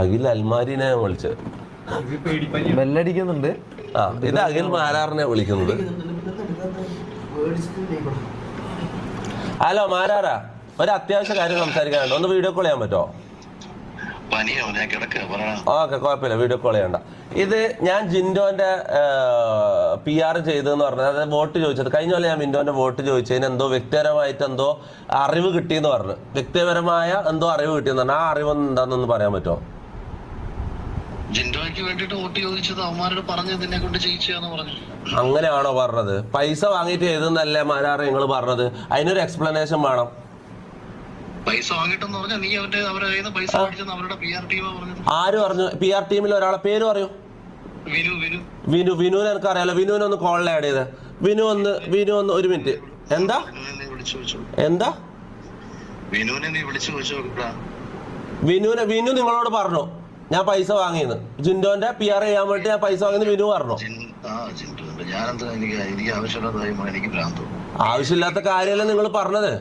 അഖിൽ അൽമാരിനെ വിളിച്ചത് ബെല്ലടിക്കുന്നുണ്ട്. ആ ഇത് അഖിൽ മാരാറിനെ വിളിക്കുന്നത്. ഹലോ മാരാറാ ഒരു അത്യാവശ്യ കാര്യം സംസാരിക്കാനുണ്ട്. ഒന്ന് വീഡിയോ കോൾ ചെയ്യാൻ പറ്റുമോ? പറയണം ഓക്കെ കുഴപ്പമില്ല വീഡിയോ കോൾ ചെയ്യണ്ട. ഇത് ഞാൻ ജിൻഡോന്റെ പി ആർ ചെയ്തെന്ന് പറഞ്ഞത്. അതായത് വോട്ട് ചോദിച്ചത്. കഴിഞ്ഞ പോലെ ഞാൻ മിൻഡോന്റെ വോട്ട് ചോദിച്ചതിന് എന്തോ വ്യക്തിപരമായിട്ട് എന്തോ അറിവ് കിട്ടിയെന്ന് പറഞ്ഞു. വ്യക്തിപരമായ എന്തോ അറിവ് കിട്ടിയെന്ന് പറഞ്ഞു. ആ അറിവ് എന്താണെന്നൊന്ന് പറയാൻ പറ്റുമോ? ജിൻഡോയ്ക്ക് വേണ്ടിട്ട് വോട്ട് ചോദിച്ചത് അവന്മാരോട് പറഞ്ഞത് നിന്നെ കൊണ്ട് ചെയ്യിച്ചാന്ന് പറഞ്ഞു. അങ്ങനെയാണോ പറഞ്ഞത്? പൈസ വാങ്ങിട്ട് എഴുതുന്നല്ലേ മാരാറ് നിങ്ങൾ പറഞ്ഞത്? അതിനൊരു എക്സ്പ്ലനേഷൻ വേണം. പൈസ വാങ്ങിട്ടെന്ന് പറഞ്ഞാൽ നീ അവന്റെ അവരുടെ കയ്യിൽ നിന്ന് പൈസ അവരുടെ പി ആർ ടീമാ പറഞ്ഞത്. ആര് പറഞ്ഞു? പി ആർ ടീമിൽ ഒരാളെ പേര് പറയൂ. വിനു വിനു. വിനു വിനുവിനെ എനിക്ക് അറിയാലോ വിനുവിനെ ഒന്ന് കോളിൽ ആഡ് ചെയ്ത്. വിനു ഒന്ന് വിനു ഒന്ന് ഒരു മിനിറ്റ് എന്താ? എന്താ? വിനുവിനെ നീ വിളിച്ചു വിനുവിനെ വിനു നിങ്ങളോട് പറഞ്ഞു. ഞാൻ പൈസ വാങ്ങിയെന്ന്. ജിൻഡോന്റെ പി ആർ ചെയ്യാൻ വേണ്ടി ഞാൻ പൈസ വാങ്ങിയെന്ന് വിനു പറഞ്ഞു? ആവശ്യമില്ലാത്ത കാര്യമല്ല നിങ്ങൾ പറഞ്ഞത്?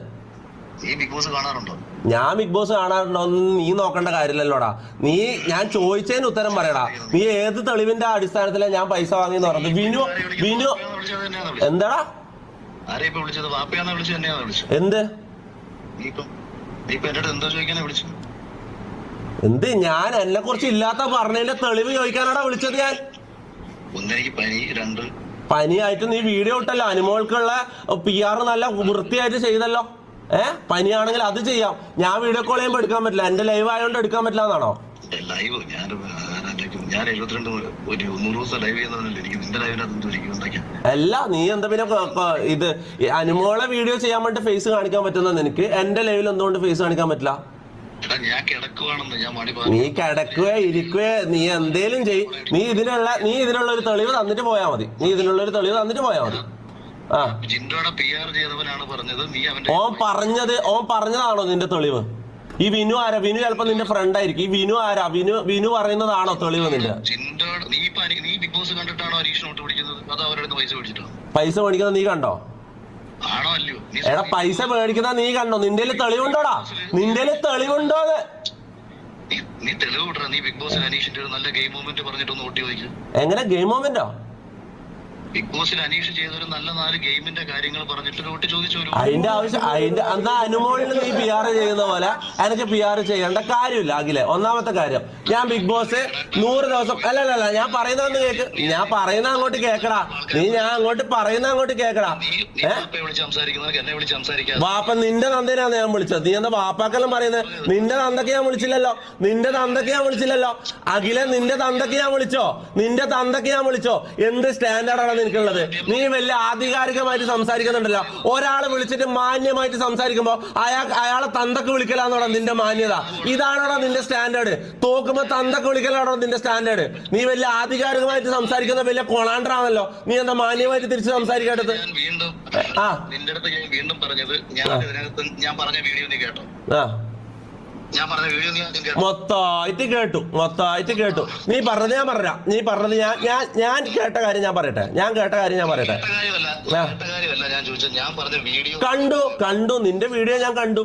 ഞാൻ ബിഗ് ബോസ് കാണാറുണ്ടോ. നീ നോക്കേണ്ട കാര്യമില്ലല്ലോടാ. നീ ഞാൻ ചോദിച്ചതിന് ഉത്തരം പറയടാ. നീ ഏത് തെളിവിന്റെ അടിസ്ഥാനത്തിലാണ് ഞാൻ പൈസ വാങ്ങിയെന്ന് പറഞ്ഞത്? വിനു വിനു വിളിച്ചത് എന്താടാ? വിളിച്ചത്? വിളിച്ചത് വിളിച്ചത്? എന്ത്? നീ ഇപ്പൊ നീ ഇപ്പൊ എന്റെ അടുത്ത് എന്തോ ചോദിക്കാനാ വിളിച്ചു എന്ത് ഞാൻ എന്നെ കുറിച്ച് ഇല്ലാത്ത പറഞ്ഞതിന്റെ തെളിവ് ചോദിക്കാനാടാ വിളിച്ചത് ഞാൻ? ഒന്നെനിക്ക് പനി രണ്ട്. പനിയായിട്ട് നീ വീഡിയോ ഇട്ടല്ലോ. അനുമോൾക്കുള്ള പി ആർ നല്ല വൃത്തിയായിട്ട് ചെയ്തല്ലോ. ഏ? പനിയാണെങ്കിൽ അത് ചെയ്യാം. ഞാൻ വീഡിയോ കോൾ ചെയ്യുമ്പോൾ എടുക്കാൻ പറ്റില്ല. എന്റെ ലൈവ് ആയതുകൊണ്ട് എടുക്കാൻ പറ്റില്ല എന്നാണോ ലൈവ് ഞാൻ ഞാൻ എഴുപത്തിരണ്ട് ഒരു നൂറ് ദിവസം ലൈവ് ചെയ്യുന്നതല്ലേ. എനിക്ക് നിന്റെ ലൈവിനകത്ത് ഇരിക്കും എന്തൊക്കെയാ അല്ല നീ എന്താ പിന്നെ ഇത് അനുമോളെ വീഡിയോ ചെയ്യാൻ വേണ്ടി ഫേസ് കാണിക്കാൻ പറ്റുന്ന നിനക്ക്? എന്റെ ലൈവിൽ എന്തുകൊണ്ട് ഫേസ് കാണിക്കാൻ പറ്റില്ല? നീ കിടക്കുകയോ ഇരിക്കുകയോ നീ എന്തേലും ചെയ്. നീ ഇതിനുള്ള നീ ഇതിനുള്ള ഒരു തെളിവ് തന്നിട്ട് പോയാ മതി. നീ ഇതിനുള്ള ഒരു തെളിവ് തന്നിട്ട് പോയാ മതി. ആ. ഓ പറഞ്ഞത്. ഓൻ ഓൻ പറഞ്ഞതാണോ നിന്റെ തെളിവ്? ഈ വിനു ആരാ? വിനു ചിലപ്പോ നിന്റെ ഫ്രണ്ട് ആയിരിക്കും. ഈ വിനു ആരാ? വിനു വിനു പറയുന്നതാണോ തെളിവ് നിന്റെ? പൈസ മേടിക്കുന്നത് നീ കണ്ടോ? എടാ പൈസ മേടിക്കുന്ന നീ കണ്ടോ? നിന്റെ തെളിവുണ്ടോടാ? നിന്റെ തെളിവുണ്ടോ? നീ- തെളിവ് നീ ബിഗ് ബോസിൽ അനീഷിന്റെ ഒരു നല്ല ഗെയിം മൂവ്മെന്റ് പറഞ്ഞിട്ടൊന്ന് ഓട്ടി എങ്ങനെ ഗെയിം മൊമെന്റോ ബിഗ് ബോസിൽ അനീഷ് ചെയ്ത ഒരു നല്ല നാല് ഗെയിമിന്റെ കാര്യങ്ങൾ പറഞ്ഞിട്ട് ഒരു ചോദിച്ചു അതിന്റെ ആവശ്യം അതിന്റെ അന്നാ അനുമോളിൽ നീ പി ആർ ചെയ്യുന്ന പോലെ? എനിക്ക് പി ആർ ചെയ്യേണ്ട കാര്യമില്ല അഖിലെ. ഒന്നാമത്തെ കാര്യം ഞാൻ ബിഗ് ബോസ് നൂറ് ദിവസം അല്ല അല്ല അല്ല ഞാൻ പറയുന്ന കേക്ക്? ഞാൻ പറയുന്ന അങ്ങോട്ട് കേക്കടാ. നീ ഞാൻ അങ്ങോട്ട് പറയുന്ന അങ്ങോട്ട് കേക്കടാ. എന്നെ വാപ്പ നിന്റെ നന്ദനാണ് ഞാൻ വിളിച്ചത്. നീ എന്താ വാപ്പാക്കെല്ലാം പറയുന്നത് നിന്റെ തന്തൊക്കെ ഞാൻ വിളിച്ചില്ലല്ലോ. നിന്റെ തന്തൊക്കെ ഞാൻ വിളിച്ചില്ലല്ലോ. അഖിലെ നിന്റെ തന്തക്ക് ഞാൻ വിളിച്ചോ? നിന്റെ തന്തക്ക് ഞാൻ വിളിച്ചോ? എന്ത് സ്റ്റാൻഡേർഡാണ് നിനക്കുള്ളത്. നീ വലിയ ആധികാരികമായിട്ട് സംസാരിക്കുന്നുണ്ടല്ലോ. ഒരാളെ വിളിച്ചിട്ട് മാന്യമായിട്ട് സംസാരിക്കുമ്പോ അയാൾ അയാളെ തന്തക്ക് വിളിക്കലാന്നോടാ നിന്റെ മാന്യത. ഇതാണോടാ നിന്റെ സ്റ്റാൻഡേർഡ്. തോക്കുമ്പോ തന്തക്ക് വിളിക്കലാണോ നിന്റെ സ്റ്റാൻഡേർഡ്. നീ വലിയ ആധികാരികമായിട്ട് സംസാരിക്കുന്ന വലിയ കൊളാണ്ടറാണല്ലോ. നീ എന്താ മാന്യമായിട്ട് തിരിച്ച് സംസാരിക്കേണ്ടത് വീണ്ടും ആ. നിന്റെ അടുത്ത് ഞാൻ വീണ്ടും പറഞ്ഞത് ഞാൻ ഇതിനകത്ത് ഞാൻ പറഞ്ഞ വീഡിയോ നീ കേട്ടോ. ആ. മൊത്തമായിട്ട് കേട്ടു. മൊത്തമായിട്ട് കേട്ടു നീ പറഞ്ഞത് ഞാൻ പറഞ്ഞ നീ പറഞ്ഞത് ഞാൻ ഞാൻ ഞാൻ കേട്ട കാര്യം ഞാൻ പറയട്ടെ. ഞാൻ കേട്ട കാര്യം ഞാൻ പറയട്ടെ. കണ്ടു കണ്ടു. നിന്റെ വീഡിയോ ഞാൻ കണ്ടു.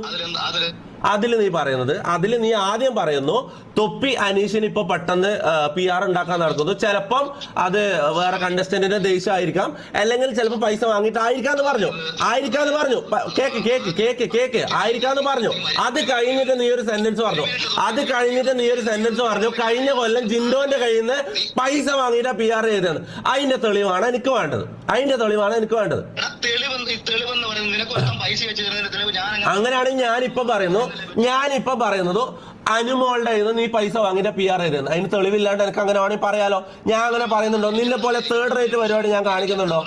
അതിൽ നീ പറയുന്നത്. അതിൽ നീ ആദ്യം പറയുന്നു തൊപ്പി അനീഷിന് ഇപ്പൊ പെട്ടെന്ന് പി ആർ ഉണ്ടാക്കാൻ നടക്കുന്നു. ചിലപ്പം അത് വേറെ കണ്ടസ്റ്റന്റിന്റെ ദേഷ്യമായിരിക്കാം. അല്ലെങ്കിൽ ചിലപ്പോൾ പൈസ വാങ്ങിയിട്ടായിരിക്കാന്ന് പറഞ്ഞു. ആയിരിക്കാന്ന് പറഞ്ഞു. Cake cake cake cake. ആയിരിക്കാന്ന് പറഞ്ഞു. അത് കഴിഞ്ഞിട്ട് നീ ഒരു സെന്റൻസ് പറഞ്ഞു. അത് കഴിഞ്ഞിട്ട് നീ ഒരു സെന്റൻസ് പറഞ്ഞു. കഴിഞ്ഞ കൊല്ലം ജിൻഡോന്റെ കയ്യിൽ നിന്ന് പൈസ വാങ്ങിയിട്ട് പി ആർ ചെയ്തതാണ്. അതിന്റെ തെളിവാണ് എനിക്ക് വേണ്ടത്. അതിന്റെ തെളിവാണ് എനിക്ക് വേണ്ടത്. അങ്ങനെയാണെങ്കിൽ ഞാനിപ്പോ പറയുന്നു ഞാനിപ്പോ പറയുന്നത് അനുമോളുടെ നിന്ന് നീ പൈസ വാങ്ങിയിട്ട് പി ആർ ചെയ്തത് അതിന് തെളിവില്ലാണ്ട് എനിക്ക് അങ്ങനെ വേണമെങ്കിൽ പറയാലോ. ഞാൻ അങ്ങനെ പറയുന്നുണ്ടോ? നിന്നെ പോലെ തേർഡ് റേറ്റ് പരിപാടി ഞാൻ കാണിക്കുന്നുണ്ടോ?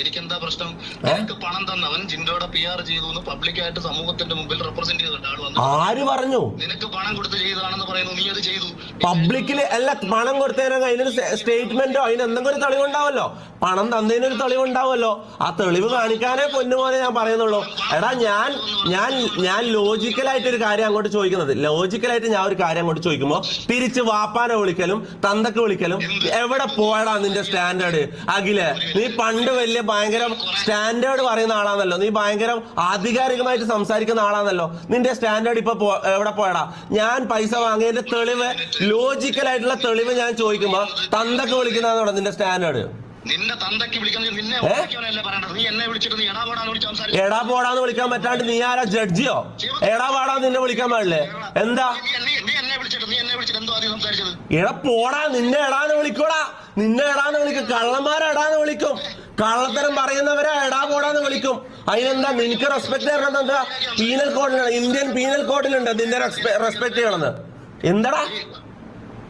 എനിക്കെന്താ പ്രശ്നം? നിനക്ക് പണം തന്നവൻ ജിൻഡോടെ പി ആർ ചെയ്തു പബ്ലിക്കായിട്ട് സമൂഹത്തിന്റെ മുമ്പിൽ റെപ്രസെന്റ് ചെയ്തിട്ട് ആൾ വന്നു. ആര് പറഞ്ഞു? നിനക്ക് പണം കൊടുത്ത് ചെയ്തതാണെന്ന് പറയുന്നു. നീ അത് ചെയ്തു. പബ്ലിക്കിൽ അല്ല പണം കൊടുത്തതിനൊക്കെ അതിനൊരു സ്റ്റേറ്റ്മെന്റോ അതിന് എന്തെങ്കിലും ഒരു തെളിവുണ്ടാവല്ലോ പണം തന്നതിനൊരു തെളിവുണ്ടാവല്ലോ ആ തെളിവ് കാണിക്കാനേ പൊന്നുപോലെ ഞാൻ പറയുന്നുള്ളൂ. എടാ ഞാൻ ഞാൻ ഞാൻ ലോജിക്കലായിട്ട് ഒരു കാര്യം അങ്ങോട്ട് ചോദിക്കുന്നത്. ലോജിക്കലായിട്ട് ആയിട്ട് ഞാൻ ഒരു കാര്യം അങ്ങോട്ട് ചോദിക്കുമ്പോ തിരിച്ച് വാപ്പാനെ വിളിക്കലും തന്തക്ക് വിളിക്കലും എവിടെ പോയടാ നിന്റെ സ്റ്റാൻഡേർഡ്? അഖിലെ നീ പണ്ട് വലിയ ഭയങ്കര സ്റ്റാൻഡേർഡ് പറയുന്ന ആളാണല്ലോ നീ ഭയങ്കര ആധികാരികമായിട്ട് സംസാരിക്കുന്ന ആളാണല്ലോ നിന്റെ സ്റ്റാൻഡേർഡ് ഇപ്പൊ എവിടെ പോയടാ? ഞാൻ പൈസ വാങ്ങിയതിന്റെ തെളിവ് ലോജിക്കൽ ആയിട്ടുള്ള തെളിവ് ഞാൻ ചോദിക്കുമ്പോ തന്തക്ക് വിളിക്കുന്നതാണോ നിന്റെ സ്റ്റാൻഡേർഡ്? നിന്റെ വിളിക്കുന്നത് നിന്നെ പറയണ്ടത്? നീ എന്നെ വിളിച്ചിട്ട് നീ എടാ പോടാന്ന് വിളിച്ച് സംസാരിച്ചു. എടാ പോടാന്ന് വിളിക്കാൻ പറ്റാണ്ട് നീ ആരാ ജഡ്ജിയോ? എടാ പാടാ നിന്നെ വിളിക്കാൻ പാടില്ലേ? എന്താ? നീ എന്നെ- വിളിച്ചിട്ട് നീ എന്നെ വിളിച്ചിട്ട് എന്തോ ആദ്യം സംസാരിച്ചത്? എടാ പോടാ നിന്നെ എടാന്ന് വിളിക്കൂടാ. നിന്നെ എടാന്ന് വിളിക്കും. കള്ളന്മാരെ എടാന്ന് വിളിക്കും. കള്ളത്തരം പറയുന്നവരെ എടാ പോടാന്ന് വിളിക്കും. അതിനെന്താ നിനക്ക് റെസ്പെക്ട് ചെയ്യണം എന്താ? പീനൽ കോഡിലുണ്ട് ഇന്ത്യൻ പീനൽ കോഡിലുണ്ട് നിന്നെ റെസ്പെക്ട് ചെയ്യണമെന്ന്. എന്താടാ?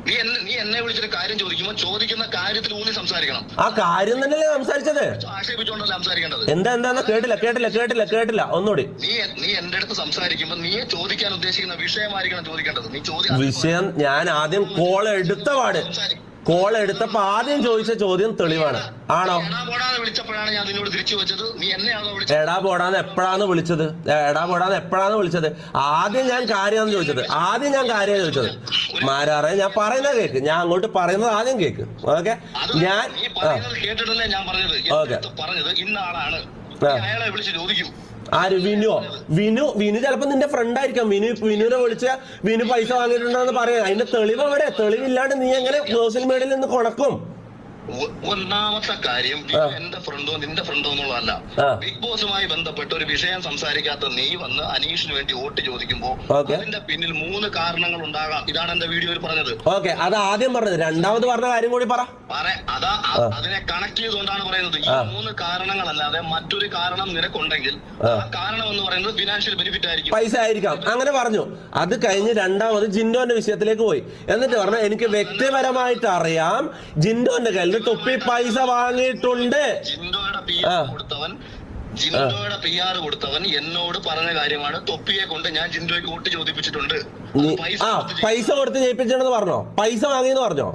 നീ എന്നെ നീ എന്നെ വിളിച്ചിട്ട് കാര്യം ചോദിക്കുമ്പോൾ ചോദിക്കുന്ന കാര്യത്തിൽ ഊന്നി സംസാരിക്കണം. ആ കാര്യം തന്നെയല്ലേ സംസാരിച്ചത്? ആക്ഷേപിച്ചുകൊണ്ടല്ല സംസാരിക്കേണ്ടത്? എന്താ എന്താന്ന് കേട്ടില്ല കേട്ടില്ല കേട്ടില്ല കേട്ടില്ല. ഒന്നുകൂടി. നീ നീ എന്റെ അടുത്ത് സംസാരിക്കുമ്പോൾ നീ ചോദിക്കാൻ ഉദ്ദേശിക്കുന്ന വിഷയമായിരിക്കണം ചോദിക്കേണ്ടത്. നീ ചോദ്യം വിഷയം ഞാൻ ആദ്യം കോൾ എടുത്ത പാട്. കോൾ എടുത്തപ്പോ ആദ്യം ചോദിച്ച ചോദ്യം തെളിവാണ്. ആണോ? എടാ പോടാന്ന് എന്നെയാണോ വിളിച്ചത്? എടാ പോടാന്ന് എപ്പോഴാന്ന് വിളിച്ചത്? എടാ പോടാന്ന് എപ്പോഴാന്ന് വിളിച്ചത്? ആദ്യം ഞാൻ കാര്യമാണ് ചോദിച്ചത്. ആദ്യം ഞാൻ കാര്യമാണ് ചോദിച്ചത്. മാരാറെ ഞാൻ പറയുന്നത് കേക്ക്. ഞാൻ അങ്ങോട്ട് പറയുന്നത് ആദ്യം കേക്ക്. ഓക്കെ? ഞാൻ ഓക്കെ. അയാളെ വിളിച്ച് ചോദിക്കും. ആര്? വിനുവോ വിനു വിനു ചിലപ്പോ നിന്റെ ഫ്രണ്ട് ആയിരിക്കാം. വിനു വിനുവിനെ വിളിച്ച വിനു പൈസ വാങ്ങിയിട്ടുണ്ടോന്ന് പറയാം. അതിന്റെ തെളിവ് എവിടെ തെളിവില്ലാണ്ട് നീ എങ്ങനെ സോഷ്യൽ മീഡിയയിൽ നിന്ന് കൊണക്കും? ഒന്നാമത്തെ കാര്യം. എന്റെ ഫ്രണ്ടോ നിന്റെ ഫ്രണ്ടോ എന്നുള്ളതല്ല. ബിഗ് ബോസുമായി ബന്ധപ്പെട്ട് ഒരു വിഷയം സംസാരിക്കാത്ത നീ വന്ന് അനീഷിന് വേണ്ടി വോട്ട് ചോദിക്കുമ്പോ. അതിന്റെ പിന്നിൽ മൂന്ന് കാരണങ്ങൾ ഉണ്ടാകാം. ഇതാണ് എന്റെ വീഡിയോയിൽ പറഞ്ഞത്. ഓക്കെ അത് ആദ്യം പറഞ്ഞത്. രണ്ടാമത് പറഞ്ഞ കാര്യം കൂടി പറ. അതാ അതിനെ കണക്ട് ചെയ്തുകൊണ്ടാണ് പറയുന്നത്. ഈ. മൂന്ന് കാരണങ്ങളല്ലാതെ മറ്റൊരു കാരണം നിനക്കുണ്ടെങ്കിൽ. ആ. കാരണം എന്ന് പറയുന്നത് ഫിനാൻഷ്യൽ ബെനിഫിറ്റ് ആയിരിക്കും. പൈസ ആയിരിക്കാം. അങ്ങനെ പറഞ്ഞു. അത് കഴിഞ്ഞ് രണ്ടാമത് ജിൻഡോന്റെ വിഷയത്തിലേക്ക് പോയി. എന്നിട്ട് പറഞ്ഞു എനിക്ക് വ്യക്തിപരമായിട്ട് അറിയാം. ജിൻഡോന്റെ കയ്യിൽ നിന്ന് തൊപ്പി പൈസ വാങ്ങിയിട്ടുണ്ട്. ജിൻഡോയുടെ പി ആ. ആർ കൊടുത്തവൻ ജിൻഡോയുടെ പി ആർ കൊടുത്തവൻ എന്നോട് പറഞ്ഞ കാര്യമാണ്. തൊപ്പിയെ കൊണ്ട് ഞാൻ ജിൻഡോയ്ക്ക് വോട്ട് ചോദിപ്പിച്ചിട്ടുണ്ട്. അത് പൈസ ആ കൊടുത്ത് പൈസ കൊടുത്ത് ജയിപ്പിച്ചെന്ന് പറഞ്ഞോ? പൈസ വാങ്ങിയെന്ന് പറഞ്ഞോ?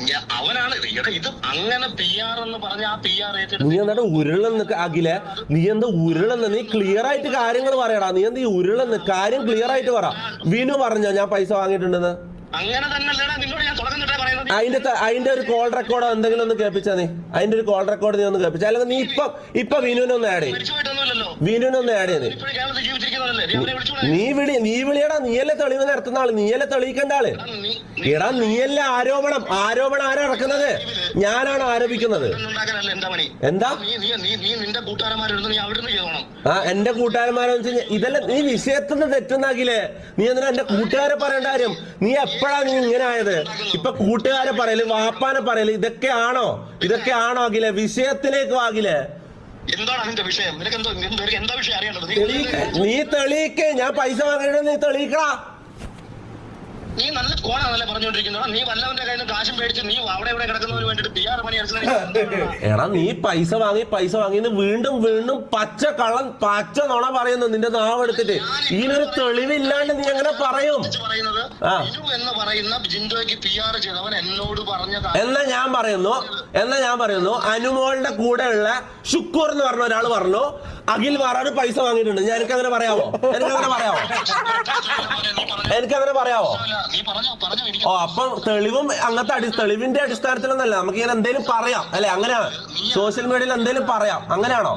ഞ- അവനാണ് എടാ ഇത് അങ്ങനെ പി ആർ എന്ന് പറഞ്ഞ ആ പി ആർ നീ എന്നിട്ട് ഉരുളെന്ന് അഖിലെ? നീ എന്താ ഉരുളെന്ന് നീ ക്ലിയർ ആയിട്ട് കാര്യങ്ങൾ പറയടാ. നീ എന്താ ഈ ഉരുളെന്ന് കാര്യം ക്ലിയർ ആയിട്ട് പറ. വിനു പറഞ്ഞോ ഞാൻ പൈസ വാങ്ങിയിട്ടുണ്ടെന്ന്? അങ്ങനെ തന്നെ നിന്നോട് ഞാൻ തുടക്കം അതിന്റെ അതിന്റെ ഒരു കോൾ റെക്കോർഡോ എന്തെങ്കിലും ഒന്ന് കേൾപ്പിച്ചാ നീ അതിന്റെ ഒരു കോൾ റെക്കോർഡ് നീ ഒന്ന് കേൾപ്പിച്ചാ. അല്ലെങ്കിൽ നീ ഇപ്പൊ ഇപ്പൊ വിനുവിനെ ഒന്ന് ആഡ് ചെയ്യും. വിനുവിനൊന്ന് പോയിട്ടൊന്നുമില്ലല്ലോ വിനുവിനെ ഒന്ന് ആഡ് ചെയ്ത് നീ. വിളി നീ വിളിയടാ. നീയല്ലേ തെളിവ് നടത്തുന്ന ആൾ. നീയല്ലേ തെളിയിക്കേണ്ട ആൾ. എടാ നീയല്ലേ ആരോപണം ആരോപണം ആരാ ഇറക്കുന്നത്? ഞാനാണ് ആരോപിക്കുന്നത്. എന്താ ആ എന്റെ കൂട്ടുകാരന്മാരെന്ന് വെച്ചാൽ ഇതെല്ലാം നീ വിഷയത്തിൽ നിന്ന് തെറ്റുന്നാക്കില്ലേ നീ എന്തിനാ എന്റെ കൂട്ടുകാരെ പറയേണ്ട കാര്യം? നീ എപ്പോഴാ നീ ഇങ്ങനെ ആയത്? ഇപ്പൊ കൂട്ടുകാരെ പറയൽ വാപ്പാനെ പറയൽ ഇതൊക്കെ ആണോ അഖിലെ? വിഷയത്തിലേക്ക് ആകില്ലേ എന്താണ് അതിന്റെ വിഷയം? നിനക്ക് എന്തോ എന്താ വിഷയം അറിയേണ്ടത്? നീ തെളിയിക്കേ ഞാൻ പൈസ വാങ്ങിയിട്ട് നീ തെളിയിക്കടാ. നീ നല്ല കോണാണല്ലേ പറഞ്ഞുകൊണ്ടിരിക്കുന്നത്. നീ വല്ലവന്റെ കയ്യിൽ നിന്ന് കാശും മേടിച്ച് നീ അവിടെ ഇവിടെ കിടക്കുന്നതിന് വേണ്ടിട്ട് പി ആർ മണി അടിച്ചു എടാ നീ പൈസ വാങ്ങി പൈസ വാങ്ങിന്ന് വീണ്ടും വീണ്ടും പച്ച കള്ളൻ പച്ച നുണ പറയുന്നു നിന്റെ നാവ് എടുത്തിട്ട് ഇതിനൊരു തെളിവില്ലാണ്ട് നീ അങ്ങനെ പറയും. എന്ന് പറയുന്ന ജിൻഡോയ്ക്ക് പി ആർ ചെയ്തവൻ എന്നോട് പറഞ്ഞ എന്നാ ഞാൻ പറയുന്നു എന്നാ ഞാൻ പറയുന്നു അനുമോളുടെ കൂടെയുള്ള ഷുക്കൂർ എന്ന് പറഞ്ഞ ഒരാൾ പറഞ്ഞു. അഖിൽ വാറാട് പൈസ വാങ്ങിയിട്ടുണ്ട്. ഞാൻ എനിക്ക് അങ്ങനെ പറയാമോ എനിക്ക് അങ്ങനെ പറയാമോ എനിക്ക് അങ്ങനെ പറയാമോ ഓ അപ്പൊ തെളിവും അങ്ങനത്തെ അടി തെളിവിന്റെ അടിസ്ഥാനത്തിലൊന്നല്ല. നമുക്ക് ഇങ്ങനെ എന്തെങ്കിലും പറയാം. അല്ലെ? അങ്ങനെയാണ് സോഷ്യൽ മീഡിയയിൽ എന്തേലും പറയാം. അങ്ങനെയാണോ?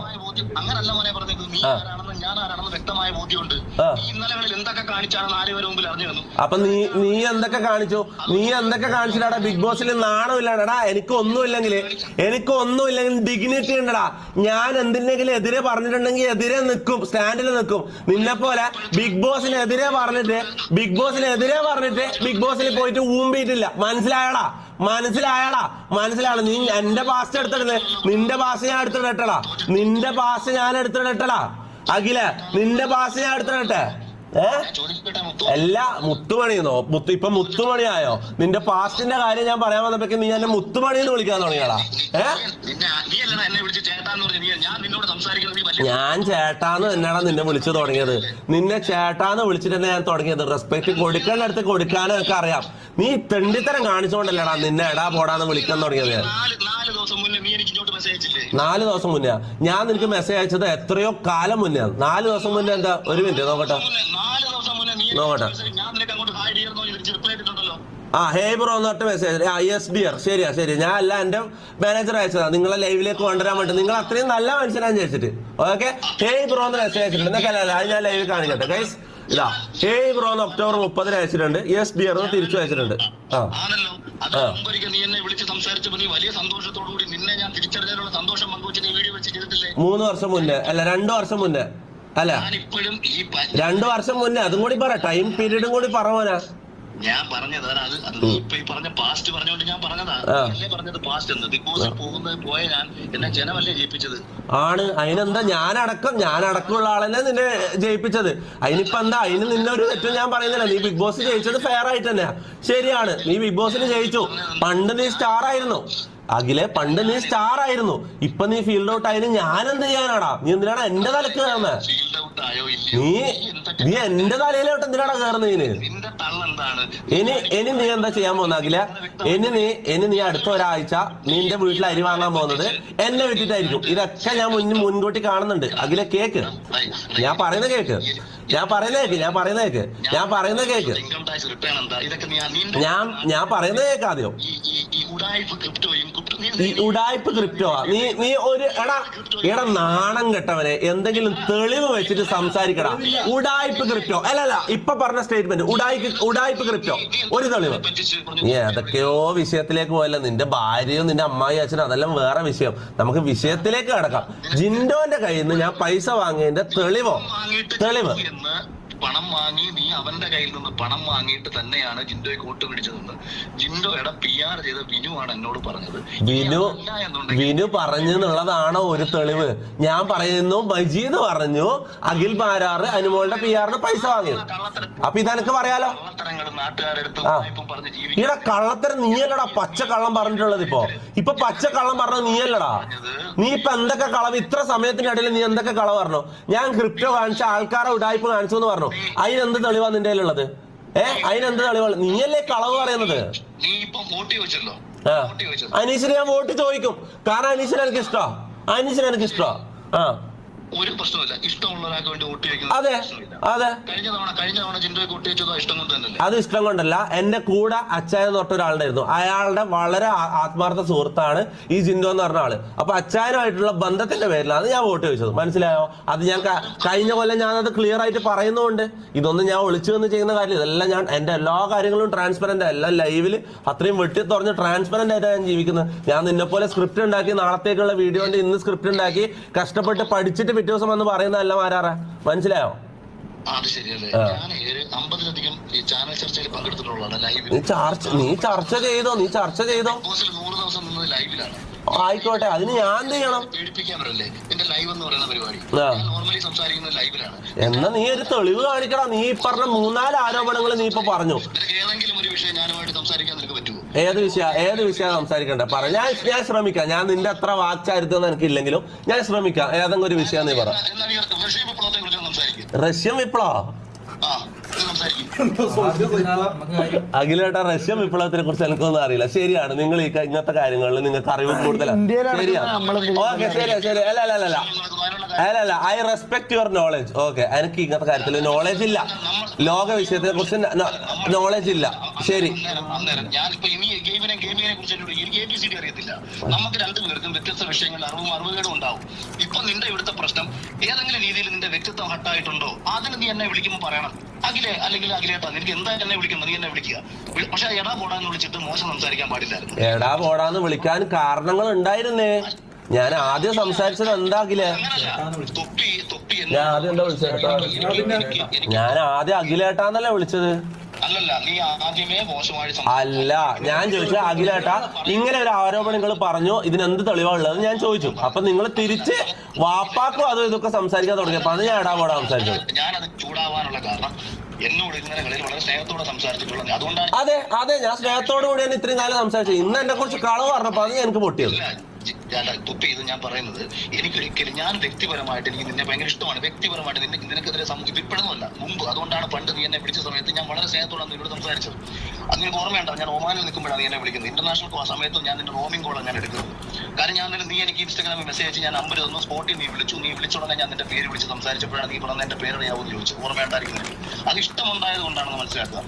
ഞാൻ ആരാണെന്ന് വ്യക്തമായ ബോധ്യമുണ്ട്. ആ. നീ ഇന്നലകളിൽ എന്തൊക്കെ കാണിച്ചാണ് മുമ്പിൽ അറിഞ്ഞു അപ്പൊ നീ നീ എന്തൊക്കെ കാണിച്ചു? നീ എന്തൊക്കെ കാണിച്ചിട്ടാടാ ബിഗ് ബോസിൽ നാണമില്ലാണ്ടടാ എനിക്ക് ഒന്നുമില്ലെങ്കിൽ എനിക്ക് ഒന്നുമില്ലെങ്കിൽ ഡിഗ്നിറ്റി ഉണ്ടടാ. ഞാൻ എന്തിനെങ്കിലും എതിരെ പറഞ്ഞിട്ടുണ്ടെങ്കിൽ എതിരെ നിൽക്കും സ്റ്റാൻഡിൽ നിൽക്കും. നിന്നെ പോലെ ബിഗ് ബോസിനെതിരെ പറഞ്ഞിട്ട് ബിഗ് ബോസിനെതിരെ പറഞ്ഞിട്ട് ബിഗ് ബോസിൽ പോയിട്ട് ഊമ്പിയിട്ടില്ല. മനസ്സിലായടാ? മനസ്സിലായടാ? മനസ്സിലാണ് നീ എന്റെ പാസ് എടുത്തിടല്ലേ നിന്റെ പാസ് ഞാൻ എടുത്തിടട്ടടാ. നിന്റെ പാസ് ഞാൻ എടുത്തിടട്ടടാ. അഖില നിന്റെ ഭാഷ ഞാൻ മുത്തു അല്ല മുത്തുമണിയെന്നോ മുത്ത് ഇപ്പൊ മുത്തുമണിയായോ? നിന്റെ പാസ്റ്റിന്റെ കാര്യം ഞാൻ പറയാൻ വന്നപ്പോ നീ എന്നെ മുത്തുമണി എന്ന് വിളിക്കാൻ തുടങ്ങിയാടാ. ഞാൻ ചേട്ടാന്ന് തന്നെയാണ് നിന്നെ വിളിച്ചു തുടങ്ങിയത്. നിന്നെ ചേട്ടാന്ന് വിളിച്ചിട്ട് തന്നെ ഞാൻ തുടങ്ങിയത്. റെസ്പെക്ട് കൊടുക്കേണ്ട അടുത്ത് കൊടുക്കാനും ഒക്കെ അറിയാം. നീ തെണ്ടിത്തരം കാണിച്ചുകൊണ്ടല്ലേടാ നിന്നെ എടാ പോടാന്ന് വിളിക്കാൻ തുടങ്ങിയത്. നാല് ദിവസം മുന്നേ ഞാൻ നിനക്ക് മെസ്സേജ് അയച്ചത് എത്രയോ കാലം മുന്നേ. നാല് ദിവസം മുന്നേ എന്താ? ഒരു മിനിറ്റ് നോക്കട്ടെ. നാല് ദിവസം മുന്നേ നീ നോക്കട്ടെ. ഞാൻ നിനക്ക് അങ്ങോട്ട് ഹായ് ഡിയർന്നോ തിരിച്ച് റിപ്ലൈ ചെയ്തിട്ടുണ്ടല്ലോ ആ ഹേ ബ്രോ എന്ന് പറഞ്ഞ മെസ്സേജ് ആ യെസ് ഡിയർ ശരിയാ ശരി ഞാൻ അല്ല എന്റെ മാനേജർ അയച്ചതാ. നിങ്ങളെ ലൈവിലേക്ക് കൊണ്ടുവരാൻ വേണ്ടി നിങ്ങൾ അത്രയും നല്ല മനുഷ്യനാന്ന് ചോദിച്ചിട്ട് ഓക്കെ ഹേ ബ്രോ എന്ന് മെസ്സേജ് അയച്ചിട്ടുണ്ട്. എന്നൊക്കെ അല്ല അത് ഞാൻ ലൈവിൽ കാണിക്കട്ടെ ഗൈസ് ഇതാ. ഹേ ബ്രോ എന്ന് ഒക്ടോബർ മുപ്പതിന് അയച്ചിട്ടുണ്ട്. യെസ് ഡിയർ എന്ന് തിരിച്ചു അയച്ചിട്ടുണ്ട്. ആ. ആണല്ലോ. അത് ആ. മുമ്പൊരിക്കൽ നീ എന്നെ വിളിച്ച് സംസാരിച്ചപ്പോ നീ വലിയ സന്തോഷത്തോടു കൂടി നിന്നെ ഞാൻ തിരിച്ചറിഞ്ഞതിനുള്ള സന്തോഷം പങ്കുവെച്ച് നീ വീഡിയോ വെച്ച് ചെയ്തിട്ടില്ലേ? മൂന്ന് വർഷം മുന്നേ. അല്ല രണ്ടു വർഷം മുന്നേ. അല്ല. ഇപ്പോഴും ഈ രണ്ടു വർഷം മുന്നേ അതും കൂടി പറ ടൈം പീരീഡും കൂടി പറവാനാ ഞാൻ പറഞ്ഞത് അത് അത് ഇപ്പൊ ഈ പറഞ്ഞ പാസ്റ്റ് പറഞ്ഞോണ്ട് ഞാൻ പറഞ്ഞതാ. അല്ലേ പറഞ്ഞത് പാസ്റ്റ് എന്ന്? ബിഗ് ബോസ് പോകുന്നത് പോയ ഞാൻ എന്നെ ജനമല്ലേ ജയിപ്പിച്ചത്? ആണ്. അതിനെന്താ ഞാനടക്കം ഞാനടക്കമുള്ള ആളല്ലേ നിന്നെ ജയിപ്പിച്ചത്. അതിനിപ്പോ എന്താ അതിന് നിന്നെ ഒരു തെറ്റും ഞാൻ പറയുന്നില്ല. നീ ബിഗ് ബോസ് ജയിച്ചത് ഫെയർ ആയിട്ട് തന്നെയാ. ശരിയാണ്. നീ ബിഗ് ബോസിന് ജയിച്ചു. പണ്ട് നീ സ്റ്റാർ ആയിരുന്നു. അഖിലെ പണ്ട് നീ സ്റ്റാർ ആയിരുന്നു. ഇപ്പൊ നീ ഫീൽഡ് ഔട്ട് ആയതിന് ഞാൻ എന്ത് ചെയ്യാനാടാ? നീ എന്തിനാണ് എന്റെ തലക്ക് കയറുന്നത് നീ നീ എന്റെ തലയിലോട്ട് എന്തിനാടാ കയറുന്നതിന് നിന്റെ ഇനി ഇനി നീ എന്താ ചെയ്യാൻ പോകുന്ന അഖില? ഇനി നീ ഇനി നീ അടുത്ത ഒരാഴ്ച നിന്റെ വീട്ടിൽ അരി വാങ്ങാൻ പോകുന്നത് എന്നെ വിട്ടിട്ടായിരിക്കും ഇതൊക്കെ ഞാൻ മുൻ മുൻകൂട്ടി കാണുന്നുണ്ട്. അഖില കേക്ക്. ഞാൻ പറയുന്ന കേക്ക്. ഞാൻ പറയുന്ന കേക്ക് ഞാൻ പറയുന്ന കേക്ക് ഞാൻ പറയുന്ന കേക്ക്. ഇൻകം ടാക്സ് റിട്ടേൺ എന്താ? ഇതൊക്കെ ഞാൻ ഞാൻ പറയുന്ന കേക്ക് ആദ്യം. ഉടായ്പ ക്രിപ്റ്റോ നീ നീ ഒരു എടാ എടാ നാണം കെട്ടവനെ എന്തെങ്കിലും തെളിവ് വെച്ചിട്ട് സംസാരിക്കടാ. ഉടായ്പ ക്രിപ്റ്റോ അല്ല അല്ല ഇപ്പൊ പറഞ്ഞ സ്റ്റേറ്റ്മെന്റ് ഉടായ്പ ഉടായ്പ ക്രിപ്റ്റോ ഒരു തെളിവ്. നീ ഏതൊക്കെയോ വിഷയത്തിലേക്ക് പോയല്ല. നിന്റെ ഭാര്യയും നിന്റെ അമ്മായി അച്ഛനും അതെല്ലാം വേറെ വിഷയം. നമുക്ക് വിഷയത്തിലേക്ക് കിടക്കാം. ജിൻഡോന്റെ കയ്യിൽ നിന്ന് ഞാൻ പൈസ വാങ്ങിയതിന്റെ തെളിവോ? വാങ്ങിയിട്ട് തെളിവ് എന്ന് പണം വാങ്ങി നീ അവന്റെ കയ്യിൽ നിന്ന് പണം വാങ്ങിയിട്ട് തന്നെയാണ് ജിൻഡോയെ കൂട്ട് പിടിച്ചതെന്ന്. ജിൻഡോയുടെ പി ആർ ചെയ്ത വിനു ആണ് എന്നോട് പറഞ്ഞത്. വിനു വിനു പറഞ്ഞു എന്നുള്ളതാണോ ഒരു തെളിവ്? ഞാൻ പറയുന്നു മജീദ് പറഞ്ഞു അഖിൽ മാരാറ് അനുമോളുടെ പി ആറിന് പൈസ വാങ്ങി അപ്പൊ ഇതെനിക്ക് പറയാലോ? ഇവിടെ കള്ളത്തരം നീയല്ലടാ പച്ച കള്ളം പറഞ്ഞിട്ടുള്ളത് ഇപ്പൊ. ഇപ്പൊ പച്ച കള്ളം പറഞ്ഞത് നീയല്ലടാ. നീ ഇപ്പൊ എന്തൊക്കെ കളവ് ഇത്ര സമയത്തിനിടയിൽ നീ എന്തൊക്കെ കളവ് പറഞ്ഞു? ഞാൻ ക്രിപ്റ്റോ കാണിച്ച ആൾക്കാരെ ഉടായ്പ കാണിച്ചു എന്ന് പറഞ്ഞു. അതിനെന്ത് തെളിവാ നിന്റെ കയ്യിലുള്ളത്? ഏ അതിനെന്ത് തെളിവാ? നീയല്ലേ കളവ് പറയുന്നത്? അനീഷിന് ഞാൻ വോട്ട് ചോദിക്കും. കാരണം അനീഷിന് എനിക്ക് ഇഷ്ടമാ അനീഷിന് എനിക്ക് ഇഷ്ടമാ ആ. ഒരു പ്രശ്നമില്ല ഇഷ്ടമുള്ള ഒരാൾക്ക് വേണ്ടി വോട്ട് അതെ അതെ. കഴിഞ്ഞ തവണ കഴിഞ്ഞ തവണ ജിൻഡോയെ വോട്ട് ചോദിച്ചതോ ഇഷ്ടം കൊണ്ട് തന്നെയല്ലേ? അത് ഇഷ്ടം കൊണ്ടല്ല. എന്റെ കൂടെ അച്ചായ എന്ന് പറഞ്ഞ ഒരാളുണ്ടായിരുന്നു അയാളുടെ വളരെ ആത്മാർത്ഥ സുഹൃത്താണ് ഈ ജിൻഡോ എന്ന് പറഞ്ഞ ആൾ. അപ്പൊ അച്ചായനുമായിട്ടുള്ള ബന്ധത്തിന്റെ പേരിലാണ് ഞാൻ വോട്ട് ചോദിച്ചത്. മനസ്സിലായോ? അത് ഞാൻ കഴിഞ്ഞ കൊല്ലം ഞാൻ അത് ക്ലിയർ ആയിട്ട് പറയുന്നുണ്ട് ഇതൊന്നും ഞാൻ ഒളിച്ചു വന്ന് ചെയ്യുന്ന കാര്യം ഇതെല്ലാം ഞാൻ എന്റെ എല്ലാ കാര്യങ്ങളും ട്രാൻസ്പെറന്റ് എല്ലാം ലൈവിൽ അത്രയും വെട്ടി തുറഞ്ഞ് ട്രാൻസ്പെറന്റ് ആയിട്ടാണ് ഞാൻ ജീവിക്കുന്നത്. ഞാൻ നിന്നെ പോലെ സ്ക്രിപ്റ്റ് ഉണ്ടാക്കി നാളത്തേക്കുള്ള വീഡിയോ ഉണ്ട് ഇന്ന് സ്ക്രിപ്റ്റ് ഉണ്ടാക്കി കഷ്ടപ്പെട്ട് പഠിച്ചിട്ട് പിറ്റേ ദിവസം വന്ന് പറയുന്നതല്ല മാരാറ മനസ്സിലായോ? ആ, അത് ശരിയല്ലേ. ആ. ഞാൻ ഏഴ് അമ്പതിലധികം ഈ ചാനൽ ചർച്ചയിൽ പങ്കെടുത്തിട്ടുള്ളതാണ് നീ ചർച്ച നീ ചർച്ച ചെയ്തോ നീ ചർച്ച ചെയ്തോ? നൂറ് ദിവസം നിന്നത് ലൈവിലാണ്. ആയിക്കോട്ടെ അതിന് ഞാൻ എന്ത് ചെയ്യണം? എന്ന് നീ ഒരു തെളിവ് കാണിക്കണം നീ പറഞ്ഞ മൂന്നാൽ ആരോപണങ്ങൾ നീ ഇപ്പൊ പറഞ്ഞു. ഏത് വിഷയ? ഏത് വിഷയം സംസാരിക്കണ്ട? പറ. ഞാൻ ഞാൻ ശ്രമിക്കാം. ഞാൻ നിന്റെ അത്ര വാക്ചാരിത്വം എനിക്കില്ലെങ്കിലും ഞാൻ ശ്രമിക്കാം. ഏതെങ്കിലും ഒരു വിഷയം നീ പറ. റഷ്യൻ വിപ്ലവോ? അഖിലേട്ട റഷ്യൻ വിപ്ലവത്തിനെ കുറിച്ച് എനിക്കൊന്നും അറിയില്ല. ശരിയാണ് നിങ്ങൾ ഈ ഇങ്ങനത്തെ കാര്യങ്ങളിൽ നിങ്ങൾക്ക് അറിവ് കൂടുതലാണ് ഓക്കെ ശരി അല്ല അല്ല അല്ല അല്ല. അല്ല അല്ല I respect your knowledge okay എനിക്ക് ഇങ്ങനത്തെ കാര്യത്തിൽ നോളജ് ഇല്ല. ലോക വിഷയത്തെ കുറിച്ച് നോളജ് ഇല്ല. ശരി. അന്നേരം ഞാനിപ്പോ ഇനി ഗെയിമിനെ ഗെയിമിനെ കുറിച്ചിട്ട് എനിക്ക് എ ബി സി ഡി അറിയത്തില്ല. നമുക്ക് രണ്ടുപേർക്കും വ്യത്യസ്ത വിഷയങ്ങളിൽ അറിവും അറിവുകളും ഉണ്ടാവും. ഇപ്പൊ നിന്റെ ഇവിടുത്തെ പ്രശ്നം ഏതെങ്കിലും രീതിയിൽ നിന്റെ വ്യക്തിത്വം ഹട്ടായിട്ടുണ്ടോ അതിന് നീ എന്നെ വിളിക്കുമ്പോൾ പറയണം. അഖിലെ അല്ലെങ്കിൽ അഖിലേട്ടാ നിനക്ക് എന്താ എന്നെ വിളിക്കുന്നത്? നീ എന്നെ വിളിക്കുക. പക്ഷെ എടാ പോടാന്ന് വിളിച്ചിട്ട് മോശം സംസാരിക്കാൻ പാടില്ലായിരുന്നു. എടാ പോടാന്ന് വിളിക്കാൻ കാരണങ്ങൾ ഉണ്ടായിരുന്നേ. ഞാൻ ആദ്യം സംസാരിച്ചത് എന്താ അഖിലേ? തൊപ്പി തൊപ്പി ഞാൻ ആദ്യം എന്താ വിളിച്ചത്? ഞാൻ ആദ്യം അഖിലേട്ടാന്നല്ലേ വിളിച്ചത്? അല്ല ഞാൻ ചോദിച്ചു അഖിലേട്ടാ ഇങ്ങനെ ഒരു ആരോപണം നിങ്ങൾ പറഞ്ഞു? ഇതിന് എന്ത് തെളിവാ ഉള്ളത് ഞാൻ ചോദിച്ചു. അപ്പൊ നിങ്ങൾ തിരിച്ച് വാപ്പാക്കും അതും ഇതൊക്കെ സംസാരിക്കാൻ തുടങ്ങിയപ്പോ അത് ഞാൻ എടാ പോടാ സംസാരിച്ചത്. ഞാനത് ചൂടാവാനുള്ള കാരണം എന്നോട് ഇന്നലകളിൽ വളരെ സ്നേഹത്തോടെ സംസാരിച്ചിട്ടുള്ളത്. അതുകൊണ്ടാണ് അതെ അതെ ഞാൻ സ്നേഹത്തോടു കൂടിയാണ് ഇത്രയും കാലം സംസാരിച്ചത്. ഇന്ന് എന്നെ കുറിച്ച് കളവ് പറഞ്ഞപ്പോ അത് എനിക്ക് പൊട്ടിയത്. അല്ല തുപ്പി ഇത് ഞാൻ പറയുന്നത് എനിക്കൊരിക്കലും ഞാൻ വ്യക്തിപരമായിട്ട് എനിക്ക് നിന്നെ ഭയങ്കര ഇഷ്ടമാണ്. വ്യക്തിപരമായിട്ട് നിന്നെ നിനക്കെതിരെ സമൂഹം ഇപ്പോഴൊന്നുമല്ല മുമ്പ് അതുകൊണ്ടാണ് പണ്ട് നീ എന്നെ വിളിച്ച സമയത്ത് ഞാൻ വളരെ സ്നേഹത്തോടെ നിന്നോട് സംസാരിച്ചത്. അത് നിനക്ക് ഞാൻ ഓമാനിൽ നിൽക്കുമ്പോഴാണ് നീ എന്നെ വിളിക്കുന്നത്. ഇന്റർനാഷണൽ ആ സമയത്തും ഞാൻ നിന്റെ റോമിംഗ് കോളാണ് ഞാൻ എടുക്കുന്നത്. കാരണം ഞാൻ നീ എനിക്ക് ഇൻസ്റ്റാഗ്രാമിൽ മെസ്സേജ് അയച്ച് ഞാൻ നമ്പർ തന്നു സ്പോട്ടിൽ നീ വിളിച്ചു. നീ വിളിച്ചോടനെ ഞാൻ നിന്റെ പേര് വിളിച്ച് സംസാരിച്ചപ്പോഴാണ് നീ പറഞ്ഞ എന്റെ പേരറിയാവൂന്ന് ചോദിച്ചു. ഓർമ്മയുണ്ടായിരിക്കുന്നത് അത് ഇഷ്ടമുണ്ടായത് കൊണ്ടാണെന്ന് മനസ്സിലാക്കുക.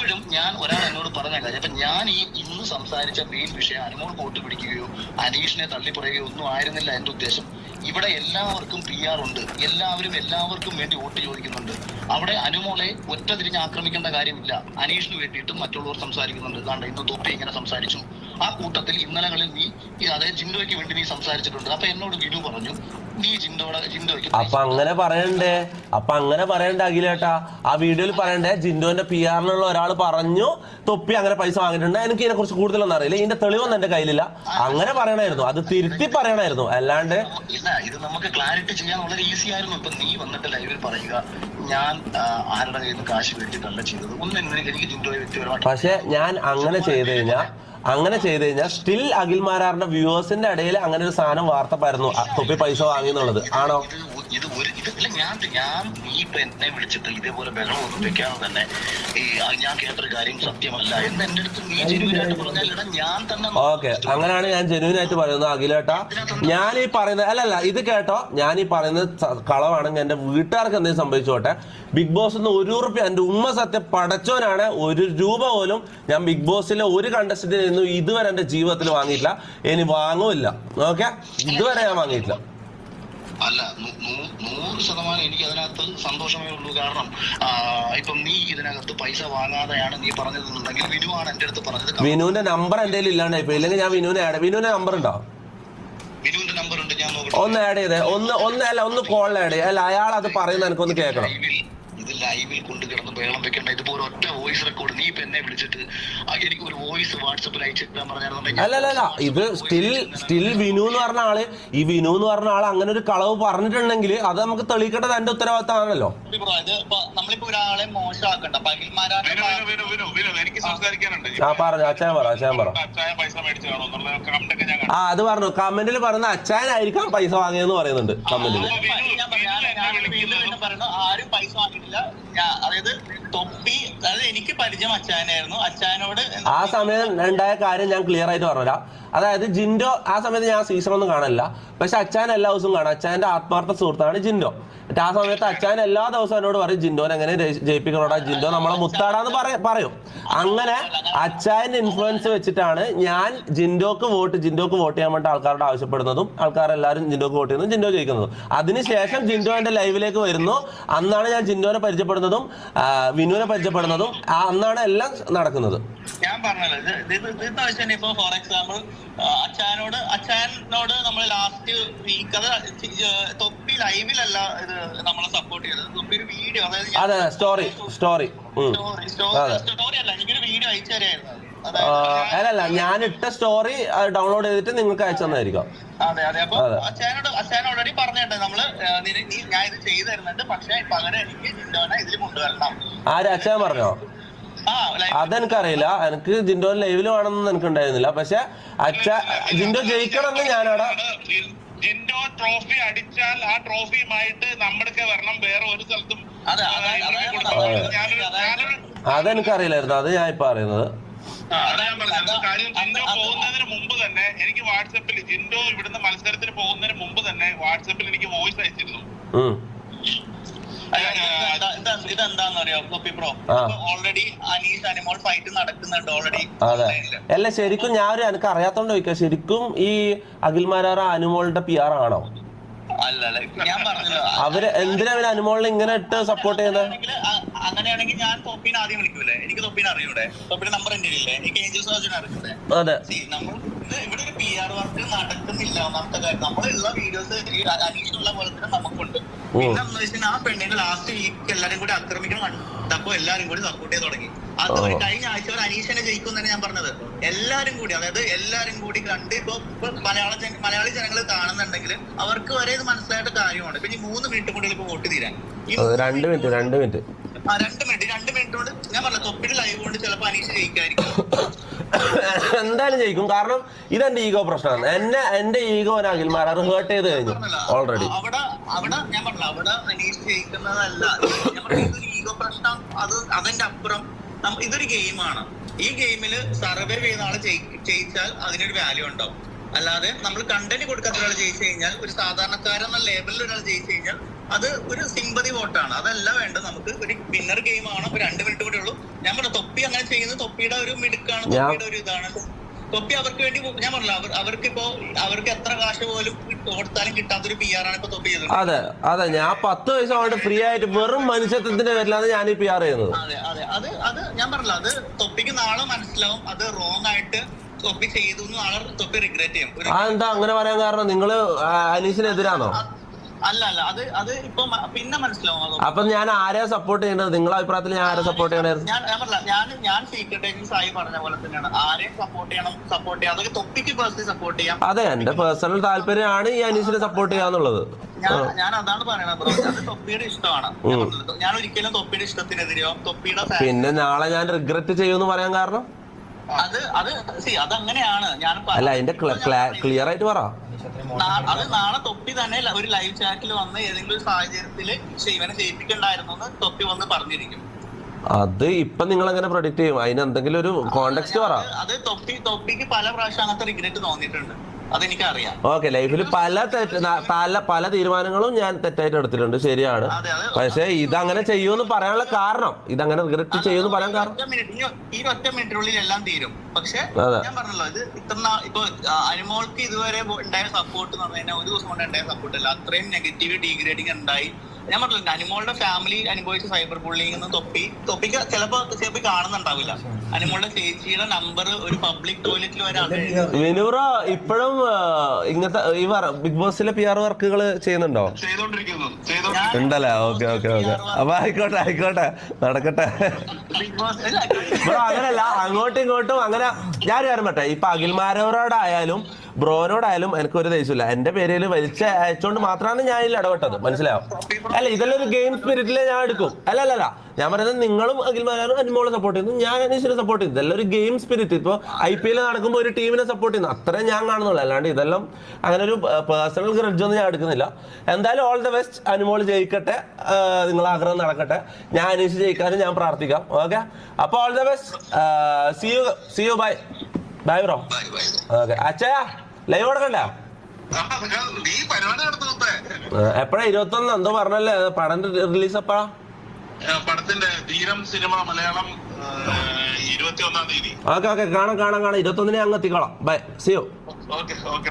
ഇപ്പോഴും ഞാൻ ഒരാൾ എന്നോട് പറഞ്ഞ കാര്യം അപ്പൊ ഞാൻ ഈ ഇന്ന് സംസാരിച്ച മെയിൻ വിഷയം അനുമോൾ കോട്ട് പിടിക്കുകയോ അനീഷിനെ തള്ളിപ്പറയുകയോ ഒന്നും ആയിരുന്നില്ല എന്റെ ഉദ്ദേശം. ഇവിടെ എല്ലാവർക്കും പി ആർ ഉണ്ട്. എല്ലാവരും എല്ലാവർക്കും വേണ്ടി വോട്ട് ചോദിക്കുന്നുണ്ട്. അവിടെ അനുമോളെ ഒറ്റ തിരിഞ്ഞ് ആക്രമിക്കേണ്ട കാര്യമില്ല. അനീഷിന് വേണ്ടിയിട്ടും മറ്റുള്ളവർ സംസാരിക്കുന്നുണ്ട്. കാരണം ഇന്ന് തൊപ്പി ഇങ്ങനെ സംസാരിച്ചു. ആ കൂട്ടത്തിൽ ഇന്നലകളിൽ നീ അതായത് അതേ ജിൻഡോയ്ക്ക് വേണ്ടി നീ സംസാരിച്ചിട്ടുണ്ട്. അപ്പൊ എന്നോട് ഗിനു പറഞ്ഞു നീ ജിൻഡോടെ ജിൻഡോയ്ക്ക് അപ്പൊ അങ്ങനെ പറയണ്ടേ? അപ്പൊ അങ്ങനെ പറയണ്ട അഖിലേട്ടാ ആ വീഡിയോയിൽ പറയണ്ടേ ജിൻഡോന്റെ പി ആറിലുള്ള ഒരാൾ പറഞ്ഞു തൊപ്പി അങ്ങനെ പൈസ വാങ്ങിയിട്ടുണ്ട്. എനിക്ക് ഇതിനെ കുറിച്ച് കൂടുതലൊന്നും അറിയില്ല. ഇതിന്റെ തെളിവൊന്നും എന്റെ കയ്യിലില്ല. അങ്ങനെ പറയണായിരുന്നു. അത് തിരുത്തി പറയണായിരുന്നു. അല്ലാണ്ട് ഇല്ല ഇത് നമുക്ക് ക്ലാരിറ്റി ചെയ്യാൻ വളരെ ഈസി ആയിരുന്നു. ഇപ്പൊ നീ വന്നിട്ട് ലൈവിൽ പറയുക ഞാൻ ആരുടെ കയ്യിൽ നിന്ന് കാശ് മേടിച്ചിട്ടല്ല ചെയ്തത്? ഒന്നും എനിക്ക് ജിൻഡോയെ വ്യക്തിപരമായിട്ട് പക്ഷെ ഞാൻ അങ്ങനെ ചെയ്ത് കഴിഞ്ഞാൽ അങ്ങനെ ചെയ്ത് കഴിഞ്ഞാൽ സ്റ്റിൽ അഖിൽ മാരാറിന്റെ വ്യൂവേഴ്സിന്റെ ഇടയിൽ അങ്ങനെ ഒരു സാധനം വാർത്ത പരന്നു തൊപ്പി പൈസ വാങ്ങി എന്നുള്ളത്. ആണോ? ഇത് ഒരു ഇത് ഇല്ല ഞാൻ ഞാൻ നീ ഇപ്പൊ എന്നെ വിളിച്ചിട്ട് ഇതേപോലെ ബഹളം ഒന്നും വെക്കാതെ തന്നെ ഈ ഞാൻ കേട്ടൊരു കാര്യം സത്യമല്ല എന്ന് എന്റെ അടുത്ത് നീ ജനുവിനായിട്ട് പറഞ്ഞാൽ ഞാൻ തന്നെ ഓക്കെ അങ്ങനെയാണ് ഞാൻ ജനുവിനായിട്ട് പറയുന്നത് അഖിലേട്ടാ. ഞാൻ ഈ പറയുന്നത് അല്ലല്ല ഇത് കേട്ടോ. ഞാൻ ഈ പറയുന്നത് കളവാണെങ്കിൽ എന്റെ വീട്ടുകാർക്ക് എന്തെങ്കിലും സംഭവിച്ചോട്ടെ. ബിഗ് ബോസ് നിന്ന് ഒരു റുപ്യ എന്റെ ഉമ്മ സത്യം പടച്ചോനാണ് ഒരു രൂപ പോലും ഞാൻ ബിഗ് ബോസിലെ ഒരു കണ്ടസ്റ്റന്റിൽ നിന്നും ഇതുവരെ എന്റെ ജീവിതത്തിൽ വാങ്ങിയിട്ടില്ല. ഇനി വാങ്ങൂല്ല ഓക്കെ? ഇതുവരെ ഞാൻ വാങ്ങിയിട്ടില്ല. അല്ല നൂറ് ശതമാനം എനിക്ക് അതിനകത്ത് സന്തോഷമേ ഉള്ളൂ. കാരണം ഇപ്പം നീ ഇതിനകത്ത് പൈസ വാങ്ങാതെയാണ് നീ പറഞ്ഞതെന്നുണ്ടെങ്കിൽ വിനുവാണ് എന്റെ അടുത്ത് പറഞ്ഞത്. വിനുവിന്റെ നമ്പർ എന്റെ ഇല്ലാണ്ടായി ഇല്ലെങ്കിൽ ഞാൻ വിനുവിനെ ആഡ് വിനുവിന്റെ നമ്പർ ഉണ്ടോ? വിനുവിന്റെ നമ്പർ ഉണ്ട് ഞാൻ ഒന്ന് ആഡ് ചെയ്തേ. ഒന്ന് ഒന്ന് അല്ല ഒന്ന് കോൾ ആഡ് ചെയ്യേ. അല്ല അയാൾ അത് പറയുന്ന എനിക്കൊന്ന് കേൾക്കണം. ലൈവിൽ കൊണ്ട് കിടന്ന് ബഹളം വെക്കണ്ട. ഇതുപോലെ ഒറ്റ വോയിസ് റെക്കോർഡ് നീ ഇപ്പൊ എന്നെ വിളിച്ചിട്ട് എനിക്ക് ഒരു വോയിസ് വാട്സപ്പിൽ അയച്ചിട്ടാ പറഞ്ഞാൽ അല്ല അല്ല അല്ല. ഇത് സ്റ്റിൽ സ്റ്റിൽ വിനു എന്ന് പറഞ്ഞ ആൾ ഈ വിനു എന്ന് പറഞ്ഞ ആൾ അങ്ങനെ ഒരു കളവ് പറഞ്ഞിട്ടുണ്ടെങ്കിൽ അത് നമുക്ക് തെളിയിക്കേണ്ടത് എന്റെ ഉത്തരവാദിത്തമാണല്ലോ. നമ്മളിപ്പോ ഒരാളെ മോശമാക്കണ്ട. ആ. പറഞ്ഞു അച്ഛൻ പറ അച്ഛൻ പറ. ആ അത് പറഞ്ഞു. കമന്റിൽ പറയുന്ന അച്ഛനായിരിക്കാം പൈസ വാങ്ങിയെന്ന് പറയുന്നുണ്ട് കമന്റിൽ ആരും പൈസ വാങ്ങിയിട്ടില്ല. അതായത് തൊപ്പി അതായത് എനിക്ക് പരിചയം അച്ചായനായിരുന്നു അച്ഛനോട് ആ സമയം ഉണ്ടായ കാര്യം ഞാൻ ക്ലിയർ ആയിട്ട് പറഞ്ഞുതരാം. അതായത് ജിൻഡോ ആ സമയത്ത് ഞാൻ സീസൺ ഒന്നും കാണില്ല പക്ഷെ അച്ഛൻ എല്ലാ ദിവസവും കാണാം. അച്ഛന്റെ ആത്മാർത്ഥ സുഹൃത്താണ് ജിൻഡോ. എന്നിട്ട് ആ സമയത്ത് അച്ഛൻ എല്ലാ ദിവസവും എന്നോട് പറയും ജിൻഡോനെ എങ്ങനെ ജയി- ജയിപ്പിക്കണോടാ ജിൻഡോ? നമ്മളെ മുത്താടാന്ന് പറ പറയും. അങ്ങനെ അച്ഛന്റെ ഇൻഫ്ലുവൻസ് വെച്ചിട്ടാണ് ഞാൻ ജിൻഡോക്ക് വോട്ട് ജിൻഡോക്ക് വോട്ട് ചെയ്യാൻ വേണ്ടി ആൾക്കാരോട് ആവശ്യപ്പെടുന്നതും ആൾക്കാരെല്ലാവരും ജിൻഡോക്ക് വോട്ട് ചെയ്യുന്നതും ജിൻഡോ ജയിക്കുന്നതും. അതിനുശേഷം ജിൻഡോ എന്റെ ലൈവിലേക്ക് വരുന്നു. അന്നാണ് ഞാൻ ജിൻഡോനെ പരിചയപ്പെടുന്നതും. ആ, വിനുവിനെ പരിചയപ്പെടുന്നതും അന്നാണ് എല്ലാം നടക്കുന്നത്. ഞാൻ ഇത് ഇതെന്ന് വെച്ചാൽ ഇപ്പൊ ഫോർ എക്സാമ്പിൾ അച്ഛനോട് അച്ഛനോട് നമ്മൾ ലാസ്റ്റ് വീക്ക് അത് തൊപ്പി ലൈവിലല്ല ഇത് നമ്മളെ സപ്പോർട്ട് ചെയ്തത്. തൊപ്പി ഒരു വീഡിയോ അതായത് അതെ സ്റ്റോറി സ്റ്റോറി സ്റ്റോറി അല്ല എനിക്കൊരു വീഡിയോ അയച്ചു തരായിരുന്നു അല്ലല്ല ഞാൻ ഇട്ട സ്റ്റോറി ഡൗൺലോഡ് ചെയ്തിട്ട് നിങ്ങൾക്ക് അയച്ചു തന്നായിരിക്കും. അതെ അതെ. അപ്പൊ. അച്ഛനോട് അച്ഛൻ ഓൾറെഡി പറഞ്ഞിട്ടുണ്ട് നമ്മൾ ഞാൻ ഇത് ചെയ്തു തരുന്നുണ്ട് പക്ഷെ പകരം എനിക്ക് ജിൻഡോനെ ഇതിൽ കൊണ്ടുവരണം. ആര് അച്ഛൻ പറഞ്ഞോ? അതെനിക്കറിയില്ല. എനിക്ക് ജിൻഡോ ലൈവിൽ വേണമെന്ന് എനിക്ക് ഉണ്ടായിരുന്നില്ല പക്ഷെ അച്ഛ ജിൻഡോ ജയിക്കണമെന്ന് ഞാനവിടെ ജിൻഡോ ട്രോഫി അടിച്ചാൽ ആ ട്രോഫിയുമായിട്ട് നമ്മൾക്ക് വരണം. വേറെ ഒരു സ്ഥലത്തും അതെ, ഞാനൊരു അതെനിക്കറിയില്ലായിരുന്നു. അത് ഞാൻ ഇപ്പൊ അറിയുന്നത് ആ, അതാ ഞാൻ പറഞ്ഞത്. കാര്യം ജിൻഡോ പോകുന്നതിന് മുമ്പ് തന്നെ എനിക്ക് വാട്സപ്പിൽ ജിൻഡോ ഇവിടുന്ന് മത്സരത്തിന് പോകുന്നതിന് മുമ്പ് തന്നെ വാട്സപ്പിൽ എനിക്ക് വോയിസ് അയച്ചിരുന്നു. ഉം. ഇതെന്താന്ന് അറിയോ copy pro already Aneesh Animol fight നടക്കുന്നുണ്ട് ഓൾറെഡി അല്ല ശരിക്കും ഞാൻ ഒരു എനിക്ക് അറിയാത്തോണ്ട് ചോദിക്കാം. ശരിക്കും ഈ അഖിൽ മാരാറ അനുമോളുടെ പി ആർ ആണോ അല്ല അല്ല ഞാൻ പറഞ്ഞല്ലോ അവർ എന്തിനാ അവർ അനുമോളിനെ ഇങ്ങനെ ഇട്ട് സപ്പോർട്ട് ചെയ്യുന്നത് അങ്ങനെയാണെങ്കിൽ ഞാൻ തൊപ്പിനെ ആദ്യം വിളിക്കൂലേ? എനിക്ക് തൊപ്പിനെ അറിയൂടെ? തൊപ്പിന്റെ നമ്പർ എന്റെ ഇല്ലേ എനിക്ക് ഏഞ്ചൽ സർജൻ അറിയൂടെ? അതെ. നമ്മൾ ഇവിടെ ഒരു പി ആർ വർക്ക് നടക്കുന്നില്ല ഒന്നാമത്തെ കാര്യം. നമ്മളുള്ള വീഡിയോസ് അനീഷിനുള്ള പോലെ തന്നെ നമുക്കുണ്ട്. പിന്നെ എന്താ വെച്ചാൽ ആ പെണ്ണിനെ ലാസ്റ്റ് വീക്ക് എല്ലാരും കൂടി ആക്രമിക്കണം കണ്ടപ്പോ എല്ലാരും കൂടി സപ്പോർട്ട് ചെയ്ത് തുടങ്ങി. അത്. കഴിഞ്ഞ ആഴ്ച ഒരു അനീഷനെ ജയിക്കും തന്നെ ഞാൻ പറഞ്ഞത്. എല്ലാരും കൂടി അതായത് എല്ലാരും കൂടി കണ്ട് ഇപ്പൊ മലയാള ജന- മലയാളി ജനങ്ങൾ കാണുന്നുണ്ടെങ്കിൽ അവർക്ക് വരെ ഇത് മനസ്സിലായിട്ട് കാര്യമാണ്. ഇപ്പൊ ഈ മൂന്ന് മിനിറ്റ് കൂടി ഇപ്പൊ വോട്ട് തീരാൻ. രണ്ട് മിനിറ്റ് രണ്ട് മിനിറ്റ് ആ, രണ്ട് മിനിറ്റ് രണ്ട് മിനിറ്റ് കൊണ്ട് ഞാൻ പറഞ്ഞ തൊപ്പിട്ട് ലൈവ് കൊണ്ട് ചിലപ്പോ അനീഷ് ജയിക്കായിരിക്കും. എന്തായാലും ജയിക്കും. കാരണം ഇതെന്റെ ഈഗോ പ്രശ്നമാണ്. എന്നെ എന്റെ ഈഗോ അഖിൽമാർ ഹേർട്ട് ചെയ്ത് കഴിഞ്ഞു ഓൾറെഡി അവിടെ അവിടെ ഞാൻ പറഞ്ഞില്ല അവിടെ അനീഷ് ജയിക്കുന്നതല്ല. ഞാൻ പറഞ്ഞ ഈഗോ പ്രശ്നം. അത് അതിന്റെ അപ്പുറം. ഇതൊരു ഗെയിമാണ്. ഈ ഗെയിമിൽ സർവേ ചെയ്യുന്ന ആൾ ചെയ്യിച്ചാൽ ജയിച്ചാൽ അതിനൊരു വാല്യൂ ഉണ്ടാവും. അല്ലാതെ നമ്മൾ കണ്ടന്റ് കൊടുക്കാത്ത ഒരാൾ ജയിച്ചു കഴിഞ്ഞാൽ ഒരു സാധാരണക്കാരൻ എന്ന ലേബലിൽ ഒരാൾ ജയിച്ചു കഴിഞ്ഞാൽ അത് ഒരു സിമ്പതി വോട്ടാണ് അതല്ല വേണ്ടത് നമുക്ക് ഒരു വിന്നർ ഗെയിം ആണ് ഒരു രണ്ട് മിനിറ്റ് കൂടെ ഉള്ളൂ. ഞാൻ പറഞ്ഞു തൊപ്പി അങ്ങനെ ചെയ്യുന്നത് തൊപ്പിയുടെ ഒരു മിടുക്കാണ് തൊപ്പിയുടെ ഒരു ഇതാണ്. തൊപ്പി അവർക്ക് വേണ്ടി ഞാൻ പറഞ്ഞില്ല അവർ അവർക്ക് ഇപ്പോ അവർക്ക് എത്ര കാശ് പോലും കൊടുത്താലും കിട്ടാത്തൊരു പി ആർ ആണ് ഇപ്പൊ തൊപ്പി ചെയ്തത്. അതെ അതെ ഞാൻ പത്ത് വയസ്സ് കൊണ്ട് ഫ്രീ ആയിട്ട് വെറും മനുഷ്യത്വത്തിന്റെ പേരിലാണ് ഞാൻ ഈ പി ആർ ചെയ്യുന്നത്. അതെ അതെ അത് അത് ഞാൻ പറഞ്ഞില്ല അത് തൊപ്പിക്ക് നാളെ മനസ്സിലാവും അത് റോങ് ആയിട്ട് തൊപ്പി ചെയ്തു നാളെ തൊപ്പി റിഗ്രറ്റ് ചെയ്യും. എന്താ അങ്ങനെ പറയാൻ കാരണം? നിങ്ങൾ അനീഷിനെതിരാണോ അല്ല അല്ല അത് അത് ഇപ്പൊ പിന്നെ മനസ്സിലാവും അപ്പൊ ഞാൻ ആരെയാ സപ്പോർട്ട് ചെയ്യേണ്ടത് നിങ്ങളെ അഭിപ്രായത്തിൽ ഞാൻ ആരെ സപ്പോർട്ട് ചെയ്യണായിരുന്നു ഞാൻ ഞാൻ ഞാൻ സീക്രട്ട് ഏജൻസ് ആയി പറഞ്ഞ പോലെ തന്നെയാണ്. ആരെയും സപ്പോർട്ട് ചെയ്യണം സപ്പോർട്ട് ചെയ്യാം. അതൊക്കെ തൊപ്പിക്ക് പേഴ്സണലി സപ്പോർട്ട് ചെയ്യാം. അതെ എന്റെ പേഴ്സണൽ താല്പര്യമാണ് ഈ അനീഷിനെ സപ്പോർട്ട് ചെയ്യാന്നുള്ളത്. ഞാൻ ഞാൻ അതാണ് പറയണത് ബ്രോ. അത് തൊപ്പിയുടെ ഇഷ്ടമാണ്. ഞാൻ ഒരിക്കലും തൊപ്പിയുടെ ഇഷ്ടത്തിനെതിരെയോ തൊപ്പിയുടെ പിന്നെ നാളെ ഞാൻ റിഗ്രറ്റ് ചെയ്യുമെന്ന് പറയാൻ കാരണം? അത് അത് സി അതങ്ങനെയാണ്. ഞാൻ അല്ല അതിന്റെ ക്ലിയർ ആയിട്ട് പറ. അത് നാളെ തൊപ്പി തന്നെ ഒരു ലൈവ് ചാറ്റിൽ വന്ന് ഏതെങ്കിലും ഒരു സാഹചര്യത്തിൽ ഇവനെ ജയിപ്പിക്കണ്ടായിരുന്നു എന്ന് തൊപ്പി വന്ന് പറഞ്ഞിരിക്കും. അത് ഇപ്പൊ നിങ്ങൾ എങ്ങനെ പ്രൊഡിക്ട് ചെയ്യും? അതിന് എന്തെങ്കിലും ഒരു കോണ്ടെക്സ്റ്റ് പറ. അത് തൊപ്പി തൊപ്പിക്ക് പല പ്രാവശ്യം അങ്ങനത്തെ റിഗ്രറ്റ് തോന്നിയിട്ടുണ്ട്. അതെനിക്കറിയാം. ഓക്കെ ലൈഫിൽ പല തെറ്റ് പല പല തീരുമാനങ്ങളും ഞാൻ തെറ്റായിട്ട് എടുത്തിട്ടുണ്ട് ശരിയാണ്. പക്ഷെ ഇതങ്ങനെ ചെയ്യുമെന്ന് പറയാനുള്ള കാരണം. ഇതങ്ങനെ റിഗ്രറ്റ് ചെയ്യുമെന്ന് പറയാൻ കാരണം. ഈ- ഒറ്റ മിനിറ്റിനുള്ളിൽ എല്ലാം തീരും. പക്ഷെ ഞാൻ പറഞ്ഞല്ലോ ഇത് ഇത്ര ഇപ്പൊ അനുമോൾക്ക് ഇതുവരെ ഉണ്ടായ സപ്പോർട്ട് എന്ന് പറഞ്ഞാൽ ഒരു ദിവസം കൊണ്ട് ഉണ്ടായ സപ്പോർട്ട് അല്ല. അത്രയും നെഗറ്റീവ് ഡീഗ്രേഡിങ് ഉണ്ടായി. ഞാൻ പറഞ്ഞില്ല അനുമോളുടെ ഫാമിലി അനുഭവിച്ച സൈബർ ബുള്ളിങ് എന്ന് തൊപ്പി തൊപ്പിക്ക് ചിലപ്പോ ചിലപ്പോ കാണുന്നുണ്ടാവില്ല. അനുമോളുടെ ചേച്ചിയുടെ നമ്പർ ഒരു പബ്ലിക് ടോയ്ലറ്റിൽ വരെ അത് വിനൂറ ഇപ്പോഴും ഇങ്ങനത്തെ ഈ ബിഗ് ബോസിലെ പി ആർ വർക്കുകൾ ചെയ്യുന്നുണ്ടോ? ഉണ്ടല്ലേ? Okay okay okay. അപ്പൊ ആയിക്കോട്ടെ ആയിക്കോട്ടെ. നടക്കട്ടെ. ബിഗ് ബോസ് ബ്രോ അങ്ങനല്ല. അങ്ങോട്ടും ഇങ്ങോട്ടും അങ്ങനെ ഞാൻ കാര്യം പറ്റേ ഇപ്പൊ അഖിൽമാരോടായാലും ബ്രോനോടായാലും എനിക്ക് ഒരു ദേഷ്യമില്ല. എന്റെ പേരിൽ വലിച്ച അയച്ചോണ്ട് മാത്രമാണ് ഞാൻ ഇതിൽ ഇടപെട്ടത്. മനസ്സിലാവും അല്ല ഇതെല്ലാം ഒരു ഗെയിം സ്പിരിറ്റിലെ ഞാൻ എടുക്കും. അല്ല അല്ല അല്ല. ഞാൻ പറയുന്നത് നിങ്ങളും അഖിൽമാരും അനുമോളെ സപ്പോർട്ട് ചെയ്യുന്നു. ഞാൻ അനീഷിനെ സപ്പോർട്ട് ചെയ്യുന്നു. ഇതെല്ലാം ഒരു ഗെയിം സ്പിരിറ്റ് ഇപ്പൊ ഐ പി എൽ നടക്കുമ്പോൾ ഒരു ടീമിനെ സപ്പോർട്ട് ചെയ്യുന്നു. അത്രേ ഞാൻ കാണുന്നുള്ളൂ. അല്ലാണ്ട് ഇതെല്ലാം അങ്ങനെ ഒരു പേഴ്സണൽ ഗ്രഡ്ജ് ഒന്നും ഞാൻ എടുക്കുന്നില്ല. എന്തായാലും ഓൾ ദ ബെസ്റ്റ് അനുമോൾ ജയിക്കട്ടെ. നിങ്ങൾ ആഗ്രഹം നടക്കട്ടെ. ഞാൻ അനീഷ് ജയിക്കാനും ഞാൻ പ്രാർത്ഥിക്കാം. ഓക്കെ? അപ്പോൾ all the best see you see you bye bye bro okay അച്ഛാ ലൈവ് കൊടുക്കണ്ട ആ, ഇരുപത്തി നീ പരിപാടി നടത്തുന്നേ എപ്പോഴാ ഇരുപത്തൊന്ന്? എന്തോ പറഞ്ഞല്ലേ പടം റിലീസ് എപ്പോഴാ? പടത്തിന്റെ ധീരം സിനിമ മലയാളം ഇരുപത്തി ഒന്നാം തീയതി. ഓക്കെ ഓക്കെ കാണാം കാണാം കാണാം. ഇരുപത്തൊന്നിനെ അങ്ങ് എത്തിക്കോളാം. Bye see you okay okay.